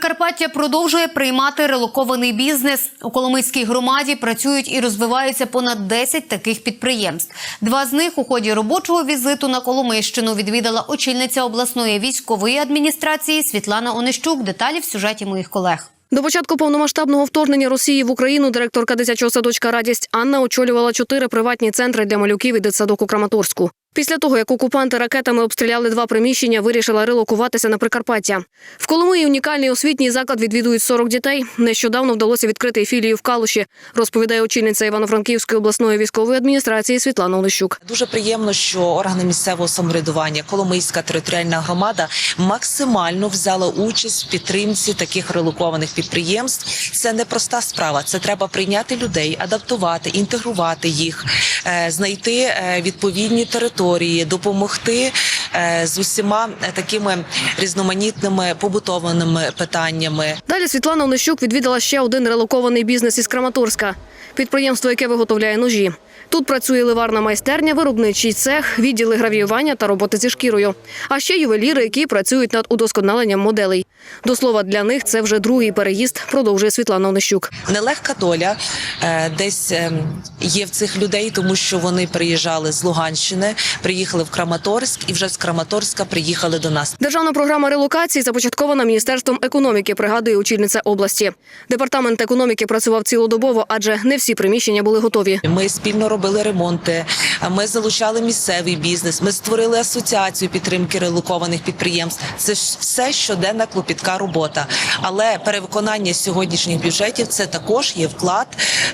Прикарпаття продовжує приймати релокований бізнес. У Коломийській громаді працюють і розвиваються понад 10 таких підприємств. Два з них у ході робочого візиту на Коломийщину відвідала очільниця обласної військової адміністрації Світлана Онищук. Деталі в сюжеті моїх колег. До початку повномасштабного вторгнення Росії в Україну директорка дитячого садочка Радість Анна очолювала чотири приватні центри для малюків і дитсадок у Краматорську. Після того, як окупанти ракетами обстріляли два приміщення, вирішила релокуватися на Прикарпаття. В Коломиї унікальний освітній заклад відвідують 40 дітей. Нещодавно вдалося відкрити філію в Калуші, розповідає очільниця Івано-Франківської обласної військової адміністрації Світлана Олещук. Дуже приємно, що органи місцевого самоврядування, Коломийська територіальна громада максимально взяла участь в підтримці таких релокованих підприємств. Це не проста справа. Це треба прийняти людей, адаптувати, інтегрувати їх, е, знайти е, відповідні території, допомогти е, з усіма е, такими різноманітними побутованими питаннями. Далі Світлана Онищук відвідала ще один релокований бізнес із Краматорська підприємство, яке виготовляє ножі. Тут працює ливарна майстерня, виробничий цех, відділи гравіювання та роботи зі шкірою. А ще ювеліри, які працюють над удосконаленням моделей. До слова, для них це вже другий переїзд, продовжує Світлана Онищук. Нелегка доля е, десь е, є в цих людей, тому що вони приїжджали з Луганщини, приїхали в Краматорськ і вже з Краматорська приїхали до нас. Державна програма релокації започаткована міністерством економіки, пригадує очільниця області. Департамент економіки працював цілодобово, адже не всі приміщення були готові. Ми спільно робили ремонти. Ми залучали місцевий бізнес. Ми створили асоціацію підтримки релокованих підприємств. Це ж все щоденна клопітка робота. Але перевиконання сьогоднішніх бюджетів це також є вклад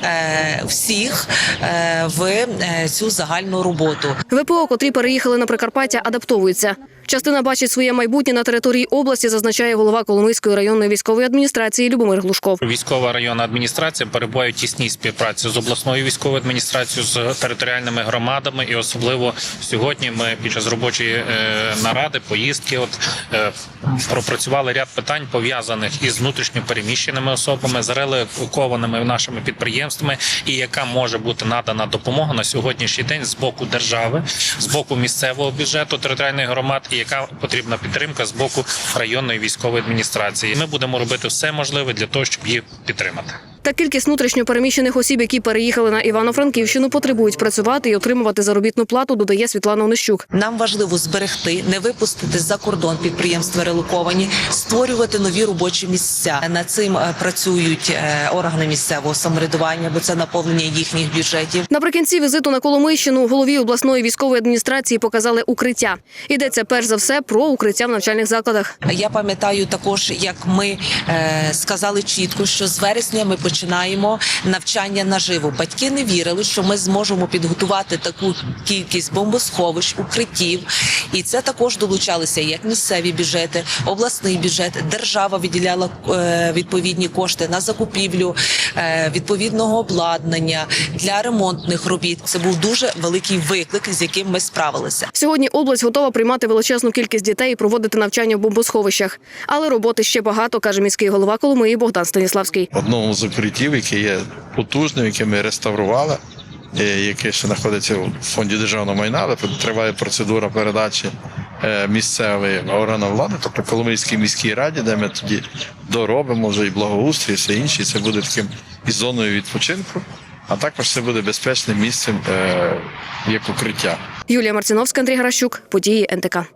е, всіх е, в е, цю загальну роботу. ВПО, котрі переїхали на Прикарпаття, адаптовуються. Частина бачить своє майбутнє на території області, зазначає голова Коломийської районної військової адміністрації Любомир Глушков. Військова районна адміністрація перебуває в тісній співпраці з обласною військовою адміністрацією, з територіальними громадами, і особливо сьогодні ми під час робочої е, наради, поїздки, от е, пропрацювали ряд питань пов'язаних із внутрішньо переміщеними особами, з релокованими нашими підприємствами, і яка може бути надана допомога на сьогоднішній день з боку держави, з боку місцевого бюджету територіальних громад, і яка потрібна підтримка з боку районної військової адміністрації. Ми будемо робити все можливе для того, щоб їх підтримати. Та кількість внутрішньо переміщених осіб, які переїхали на Івано-Франківщину, потребують працювати і отримувати заробітну плату, додає Світлана Онищук. Нам важливо зберегти, не випустити за кордон підприємства релоковані, створювати нові робочі місця. Над цим е, працюють е, органи місцевого самоврядування, бо це наповнення їхніх бюджетів. Наприкінці візиту на Коломийщину голові обласної військової адміністрації показали укриття. Йдеться перш за все про укриття в навчальних закладах. Я пам'ятаю також, як ми е, сказали чітко, що з вересня ми починаємо навчання наживо. Батьки не вірили, що ми зможемо підготувати таку кількість бомбосховищ, укриттів, і це також долучалися як місцеві бюджети, обласний бюджет. Держава виділяла е, відповідні кошти на закупівлю е, відповідного обладнання для ремонтних робіт. Це був дуже великий виклик, з яким ми справилися. Сьогодні область готова приймати величезну кількість дітей і проводити навчання в бомбосховищах. Але роботи ще багато, каже міський голова Коломиї Богдан Станіславський. одному з укриттів, яке є потужним, яке ми реставрували, е, яке ще знаходиться у фонді державного майна, але триває процедура передачі е, місцевої органу влади, тобто Коломийській міській раді, де ми тоді доробимо вже і благоустрій, і все інше. І це буде таким і зоною відпочинку, а також це буде безпечним місцем е, як укриття. Юлія Марциновська, Андрій Гращук, події НТК.